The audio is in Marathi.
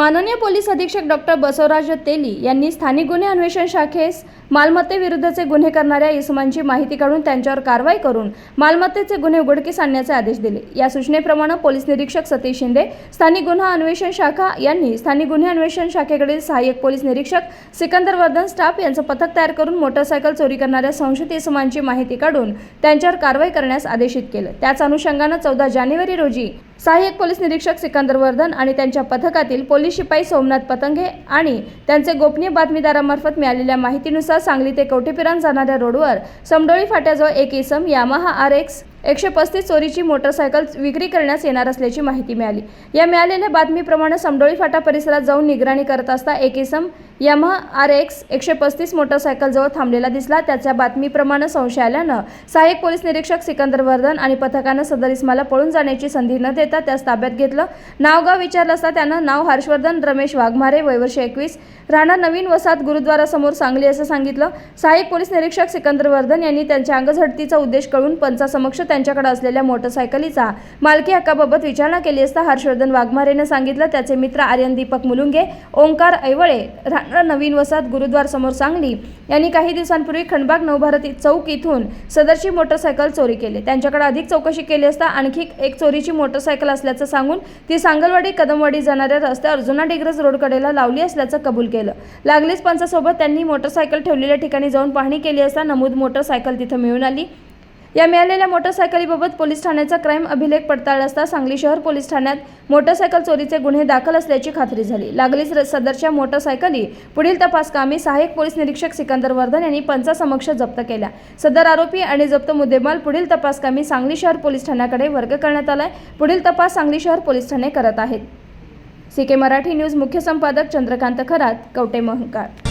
माननीय पोलीस अधीक्षक डॉक्टर बसवराज तेली यांनी स्थानिक गुन्हे अन्वेषण शाखेस मालमत्तेविरुद्धचे गुन्हे करणाऱ्या इसमांची माहिती काढून त्यांच्यावर कारवाई करून मालमत्तेचे गुन्हे उघडकीस आणण्याचे आदेश दिले. या सूचनेप्रमाणे पोलीस निरीक्षक सतीश शिंदे स्थानिक गुन्हा अन्वेषण शाखा यांनी स्थानिक गुन्हे अन्वेषण शाखेकडील सहाय्यक पोलीस निरीक्षक सिकंदर वर्धन स्टाफ यांचं पथक तयार करून मोटरसायकल चोरी करणाऱ्या संशयित इसमांची माहिती काढून त्यांच्यावर कारवाई करण्यास आदेशित केलं. त्याच अनुषंगानं चौदा जानेवारी रोजी सहाय्यक पोलीस निरीक्षक सिकंदर वर्धन आणि त्यांच्या पथकातील पोलीस शिपाई सोमनाथ पतंगे आणि त्यांचे गोपनीय बातमीदारामार्फत मिळालेल्या माहितीनुसार सांगली ते कवठेपिरान जाणाऱ्या रोडवर समडोळी फाट्याजवळ एक इसम यामाहा आर एक्स एकशे पस्तीस चोरीची मोटरसायकल विक्री करण्यास येणार असल्याची माहिती मिळाली. या मिळालेल्या बातमीप्रमाणे समडोळी फाटा परिसरात जाऊन निगराणी करत असता एक इसम यामा आर एक्स एकशे पस्तीस मोटरसायकलजवळ थांबलेला दिसला. त्याच्या बातमीप्रमाणे संशय आल्यानं सहाय्यक पोलीस निरीक्षक सिकंदर वर्धन आणि पथकानं सदर इस्माला पळून जाण्याची संधी न देता त्यास ताब्यात घेतलं. नावगाव विचारलं असता त्यानं नाव हर्षवर्धन रमेश वाघमारे वयवर्ष एकवीस राहणार नवीन वसाहत गुरुद्वारासमोर सांगली असं सांगितलं. सहाय्यक पोलीस निरीक्षक सिकंदर वर्धन यांनी त्यांच्या अंगझडतीचा उद्देश कळून पंचासमक्ष त्यांच्याकडे असलेल्या मोटरसायकलीचा मालकी हक्काबाबत विचारणा केली असता हर्षवर्धन वाघमारेनं सांगितलं त्याचे मित्र आर्यन दीपक मुलुंगे ओंकार ऐवळे राहणार नवीन वसाहत गुरुद्वार समोर सांगली यांनी काही दिवसांपूर्वी खंडबाग नवभारती चौक इथून सदरची मोटरसायकल चोरी केली. त्यांच्याकडे अधिक चौकशी केली असता आणखी एक चोरीची मोटरसायकल असल्याचं सांगून ती सांगलवाडी कदमवाडी जाणाऱ्या रस्त्यावर जुना डिग्रज रोडकडेला लावली असल्याचं कबूल केलं. लागलीच पंचासोबत त्यांनी मोटरसायकल ठेवलेल्या ठिकाणी जाऊन पाहणी केली असता नमूद मोटरसायकल तिथं मिळून आली. या मिळालेल्या मोटरसायकलीबाबत पोलीस ठाण्याचा क्राईम अभिलेख पडताळला असता सांगली शहर पोलीस ठाण्यात मोटरसायकल चोरीचे गुन्हे दाखल असल्याची खात्री झाली. लागलीच सदरच्या मोटरसायकली पुढील तपासकामी सहाय्यक पोलीस निरीक्षक सिकंदर वर्धन यांनी पंचासमक्ष जप्त केल्या. सदर आरोपी आणि जप्त मुद्देमाल पुढील तपासकामी सांगली शहर पोलीस ठाण्याकडे वर्ग करण्यात आलाय. पुढील तपास सांगली शहर पोलीस ठाणे करत आहेत. सी के मराठी न्यूज मुख्य संपादक चंद्रकांत खरात कवटे महंकार.